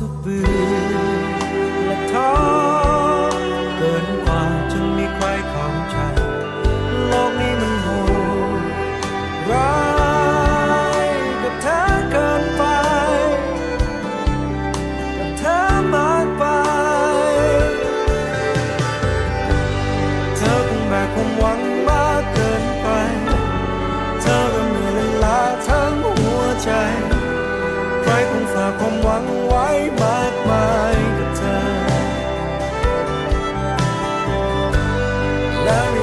เธอเบื่อและท้อเกินกว่าจนมีใครเข้าใจโลกนี้มันโหดร้ายกับเธอเกินไปกับเธอมากไป เธอคงแบกความหวังมากเกินไป เธอก็เหนื่อยและล้าทั้งหัวใจ ใครคงฝากความหวัง I